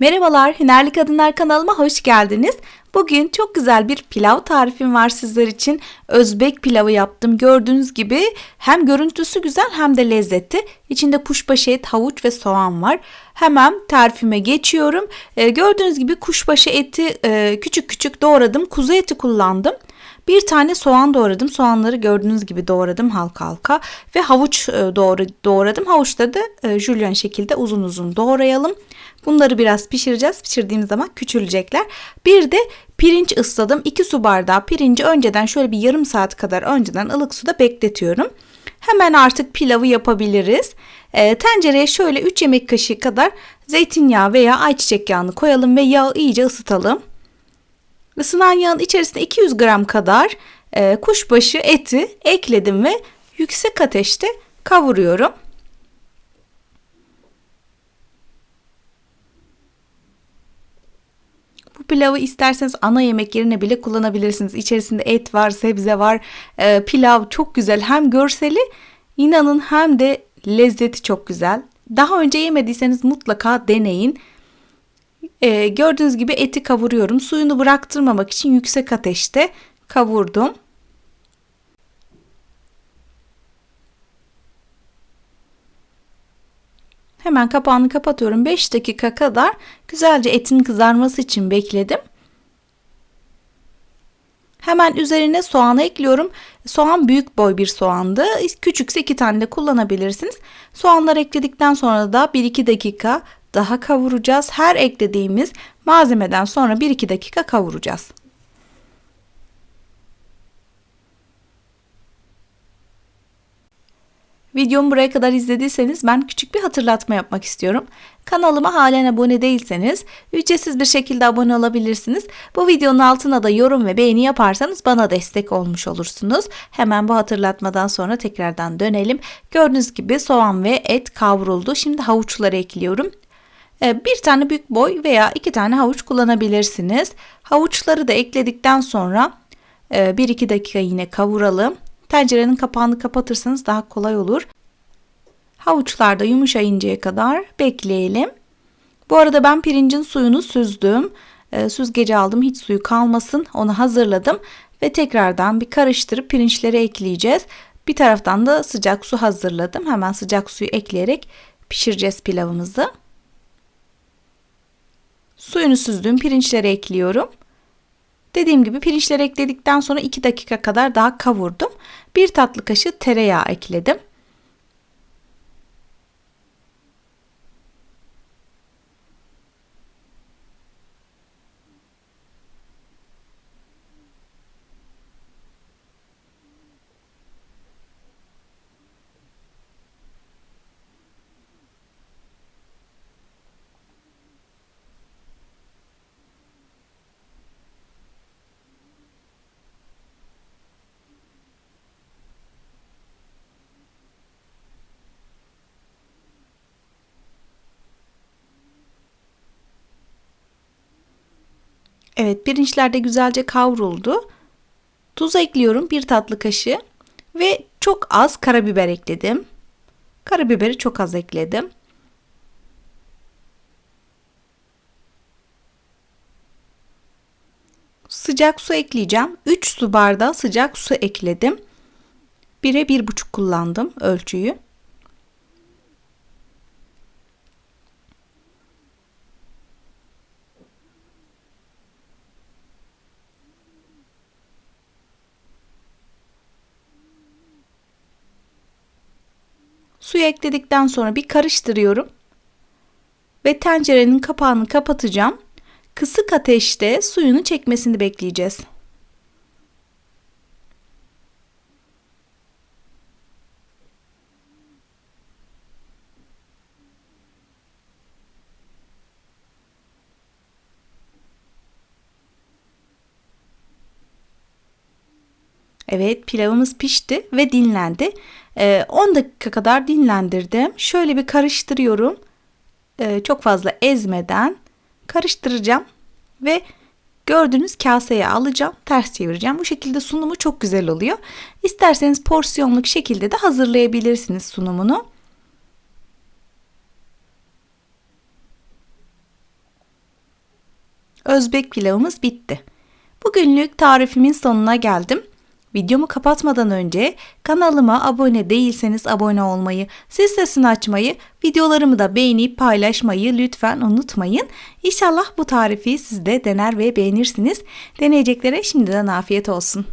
Merhabalar, Hünerli Kadınlar kanalıma hoş geldiniz. Bugün çok güzel bir pilav tarifim var sizler için. Özbek pilavı yaptım. Gördüğünüz gibi hem görüntüsü güzel hem de lezzeti. İçinde kuşbaşı et, havuç ve soğan var. Hemen tarifime geçiyorum. Ee, gördüğünüz gibi kuşbaşı eti e, küçük küçük doğradım. Kuzu eti kullandım. Bir tane soğan doğradım. Soğanları gördüğünüz gibi doğradım halka halka. Ve havuç e, doğradım. Havuçları da e, jülyen şekilde uzun uzun doğrayalım. Bunları biraz pişireceğiz. Pişirdiğimiz zaman küçülecekler. Bir de pirinç ısladım. 2 su bardağı pirinci önceden şöyle bir yarım saat kadar önceden ılık suda bekletiyorum. Hemen artık pilavı yapabiliriz. E, tencereye şöyle 3 yemek kaşığı kadar zeytinyağı veya ayçiçek yağını koyalım ve yağı iyice ısıtalım. Isınan yağın içerisine 200 gram kadar e, kuşbaşı eti ekledim ve yüksek ateşte kavuruyorum. Bu pilavı isterseniz ana yemek yerine bile kullanabilirsiniz. İçerisinde et var, sebze var. E, pilav çok güzel. Hem görseli inanın hem de lezzeti çok güzel. Daha önce yemediyseniz mutlaka deneyin. E, gördüğünüz gibi eti kavuruyorum. Suyunu bıraktırmamak için yüksek ateşte kavurdum. Hemen kapağını kapatıyorum. 5 dakika kadar güzelce etin kızarması için bekledim. Hemen üzerine soğanı ekliyorum. Soğan büyük boy bir soğandı. Küçükse iki tane de kullanabilirsiniz. Soğanları ekledikten sonra da 1-2 dakika daha kavuracağız. Her eklediğimiz malzemeden sonra 1-2 dakika kavuracağız. Videomu buraya kadar izlediyseniz ben küçük bir hatırlatma yapmak istiyorum. Kanalıma halen abone değilseniz ücretsiz bir şekilde abone olabilirsiniz. Bu videonun altına da yorum ve beğeni yaparsanız bana destek olmuş olursunuz. Hemen bu hatırlatmadan sonra tekrardan dönelim. Gördüğünüz gibi soğan ve et kavruldu. Şimdi havuçları ekliyorum. Ee, bir tane büyük boy veya iki tane havuç kullanabilirsiniz. Havuçları da ekledikten sonra 1-2 e, dakika yine kavuralım. Tencerenin kapağını kapatırsanız daha kolay olur. Havuçlar da yumuşayıncaya kadar bekleyelim. Bu arada ben pirincin suyunu süzdüm. E, süzgeci aldım hiç suyu kalmasın onu hazırladım. Ve tekrardan bir karıştırıp pirinçleri ekleyeceğiz. Bir taraftan da sıcak su hazırladım. Hemen sıcak suyu ekleyerek pişireceğiz pilavımızı. Suyunu süzdüğüm pirinçleri ekliyorum. Dediğim gibi pirinçleri ekledikten sonra 2 dakika kadar daha kavurdum. 1 tatlı kaşığı tereyağı ekledim. Evet pirinçler de güzelce kavruldu. Tuz ekliyorum bir tatlı kaşığı ve çok az karabiber ekledim. Karabiberi çok az ekledim. Sıcak su ekleyeceğim. 3 su bardağı sıcak su ekledim. 1'e 1,5 kullandım ölçüyü. Suyu ekledikten sonra bir karıştırıyorum. Ve tencerenin kapağını kapatacağım. Kısık ateşte suyunu çekmesini bekleyeceğiz. Evet pilavımız pişti ve dinlendi. 10 ee, dakika kadar dinlendirdim. Şöyle bir karıştırıyorum. Ee, çok fazla ezmeden karıştıracağım ve gördüğünüz kaseye alacağım, ters çevireceğim. Bu şekilde sunumu çok güzel oluyor. İsterseniz porsiyonluk şekilde de hazırlayabilirsiniz sunumunu. Özbek pilavımız bitti. Bugünlük tarifimin sonuna geldim. Videomu kapatmadan önce kanalıma abone değilseniz abone olmayı, zil sesini açmayı, videolarımı da beğenip paylaşmayı lütfen unutmayın. İnşallah bu tarifi siz de dener ve beğenirsiniz. Deneyeceklere şimdiden afiyet olsun.